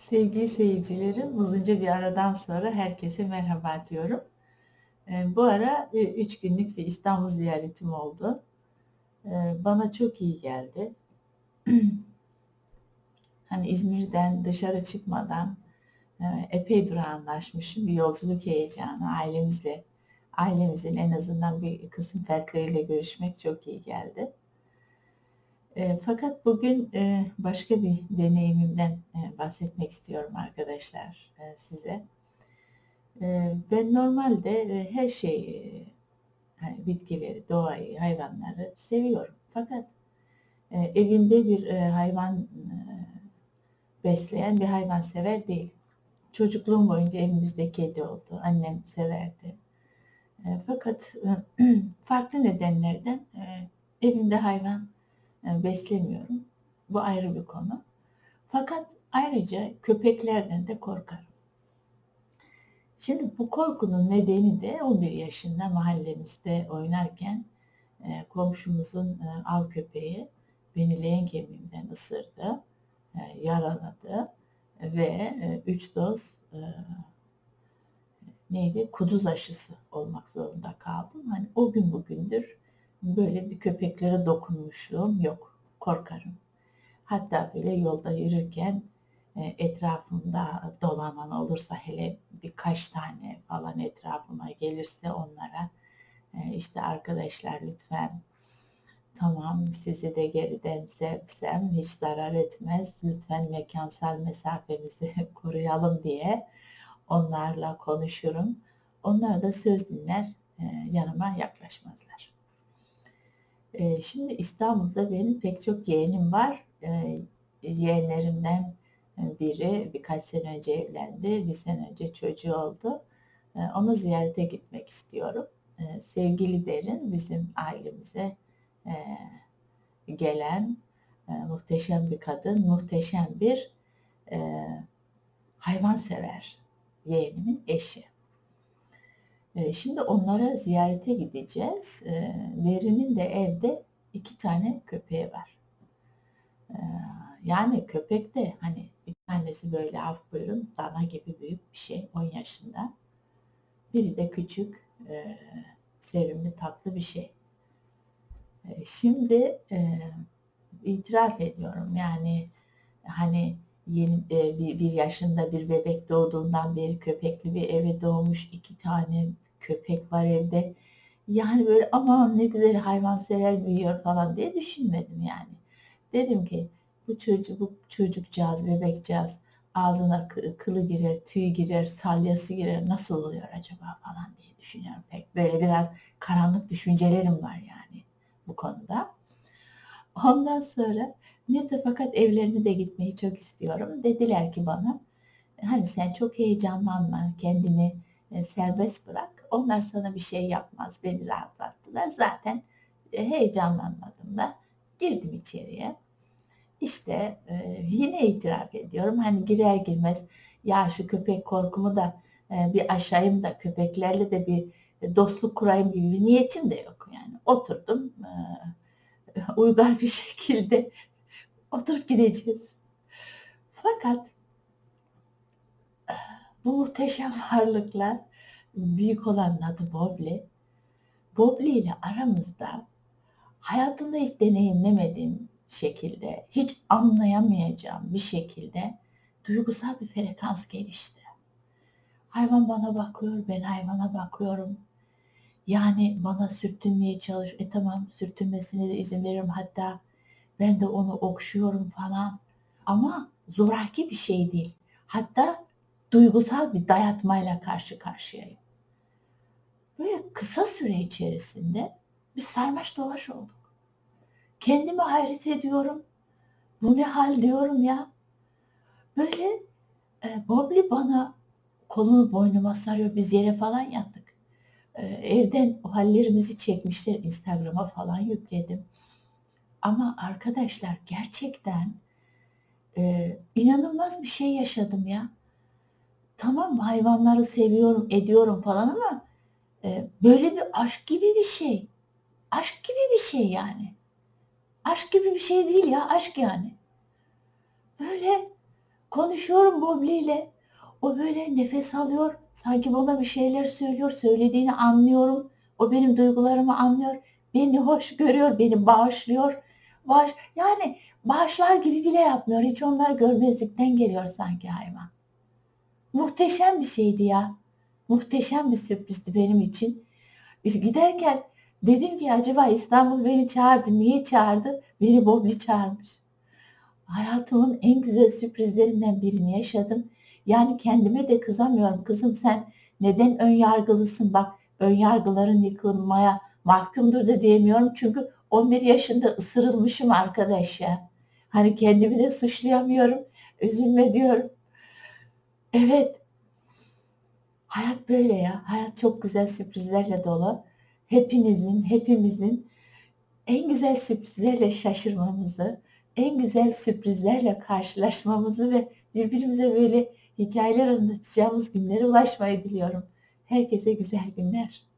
Sevgili seyircilerim, uzunca bir aradan sonra herkese merhaba diyorum. Eee, bu ara, eee, 3 günlük bir İstanbul ziyaretim oldu. Eee, bana çok iyi geldi. Hani, İzmir'den dışarı çıkmadan, eee, epeydir anlaşmışım. Bir yolculuk heyecanı, ailemizle ailemizin en azından bir kısım fertleriyle görüşmek çok iyi geldi. Eee, fakat bugün, eee, başka bir deneyimimden, eee, bahsetmek istiyorum arkadaşlar, eee, size. Eee, ben normalde, eee, her şeyi, hani, bitkileri, doğayı, hayvanları seviyorum. Fakat, eee, evinde bir, eee, hayvan, eee, besleyen bir hayvansever değilim. Çocukluğum boyunca evimizde kedi oldu. Annem severdi. Eee, fakat, farklı nedenlerden, eee, evimde hayvan, beslemiyorum. Bu ayrı bir konu. Fakat ayrıca köpeklerden de korkarım. Şimdi bu korkunun nedeni de 11 yaşında mahallemizde oynarken, eee, komşumuzun, eee, av köpeği beni leğen kemiğimden ısırdı, eee, yaraladı ve, eee, 3 doz, neydi, kuduz aşısı olmak zorunda kaldım. Hani, o gün bugündür böyle bir köpeklere dokunmuşluğum yok. Korkarım. Hatta böyle yolda yürürken, eee, etrafımda dolanan olursa hele birkaç tane falan etrafıma gelirse onlara, eee, işte, "Arkadaşlar lütfen, tamam sizi de geriden sevsem hiç zarar etmez. Lütfen mekânsal mesafemizi koruyalım." diye onlarla konuşurum. Onlar da söz dinler, eee, yanıma yaklaşmazlar. Eee, şimdi İstanbul'da benim pek çok yeğenim var. Eee, yeğenlerimden, biri birkaç sene önce evlendi. 1 sene önce çocuğu oldu. Eee, onu ziyarete gitmek istiyorum. Sevgili derin bizim ailemize, eee, gelen, eee, muhteşem bir kadın, muhteşem bir, eee, hayvansever yeğenimin eşi. Eee, şimdi onlara ziyarete gideceğiz. Derinin de evde 2 tane köpeği var. Eee, yani köpek de, hani, bir tanesi böyle af buyurun dana gibi büyük bir şey, 10 yaşında. Biri de küçük, eee, sevimli, tatlı bir şey. Şimdi, eee, itiraf ediyorum, yani, hani, yeni, eee, bir 1 yaşında bir bebek doğduğundan beri köpekli bir eve doğmuş, 2 tane köpek var evde. Yani, böyle, aman ne güzel hayvansever büyüyor falan diye düşünmedim yani. Dedim ki bu çocu bu çocukcağız, bebekcağız ağzına kı kılı girer, tüyü girer, salyası girer, nasıl oluyor acaba falan diye düşünüyorum. Pek böyle biraz karanlık düşüncelerim var yani bu konuda. Ondan sonra neyse fakat evlerine de gitmeyi çok istiyorum. Dediler ki bana, hani, "Sen çok heyecanlanma, kendini, eee, serbest bırak. Onlar sana bir şey yapmaz." Beni rahatlattılar. Zaten, eee, heyecanlanmadım da girdim içeriye. İşte, eee, yine itiraf ediyorum, hani, girer girmez ya şu köpek korkumu da, bir aşayım da köpeklerle de bir, dostluk kurayım gibi bir niyetim de yok yani. Oturdum, uygar bir şekilde oturup gideceğiz. Fakat bu muhteşem varlıklar, büyük olanın adı Bobli. Bobli ile aramızda hayatımda hiç deneyimlemediğim şekilde, hiç anlayamayacağım bir şekilde duygusal bir frekans gelişti. Hayvan bana bakıyor, ben hayvana bakıyorum. Yani bana sürtünmeye çalış e, tamam sürtünmesine de izin veririm. Hatta ben de onu okşuyorum falan ama zoraki bir şey değil. Hatta duygusal bir dayatmayla karşı karşıyayım. Böyle kısa süre içerisinde bir sarmaş dolaş olduk. Kendime hayret ediyorum. Bu ne hal diyorum ya. Böyle, eee, Bobli bana kolunu boynuma sarıyor. Biz yere falan yattık. Eee, evden o hallerimizi çekmişler. Instagram'a falan yükledim. Ama arkadaşlar gerçekten, eee, inanılmaz bir şey yaşadım ya. Tamam hayvanları seviyorum, ediyorum falan ama, eee, böyle bir aşk gibi bir şey. Aşk gibi bir şey yani. Aşk gibi bir şey değil ya, aşk yani. Böyle Konuşuyorum Bobli ile. O böyle nefes alıyor. Sanki bana bir şeyler söylüyor. Söylediğini anlıyorum. O benim duygularımı anlıyor. Beni hoş görüyor. Beni bağışlıyor. Bağış, yani bağışlar gibi bile yapmıyor. Hiç onları görmezlikten geliyor sanki hayvan. Muhteşem bir şeydi ya. Muhteşem bir sürprizdi benim için. Biz giderken dedim ki acaba İstanbul beni çağırdı. Niye çağırdı? Beni Bobli çağırmış. Hayatımın en güzel sürprizlerinden birini yaşadım. Yani kendime de kızamıyorum. Kızım sen neden ön yargılısın? Bak ön yargıların yıkılmaya mahkumdur da diyemiyorum. Çünkü 11 yaşında ısırılmışım arkadaş ya. Hani kendimi de suçlayamıyorum. Üzülme diyorum. Evet. Hayat böyle ya. Hayat çok güzel sürprizlerle dolu. Hepinizin, hepimizin en güzel sürprizlerle şaşırmamızı, en güzel sürprizlerle karşılaşmamızı ve birbirimize böyle hikayeler anlatacağımız günlere ulaşmayı diliyorum. Herkese güzel günler.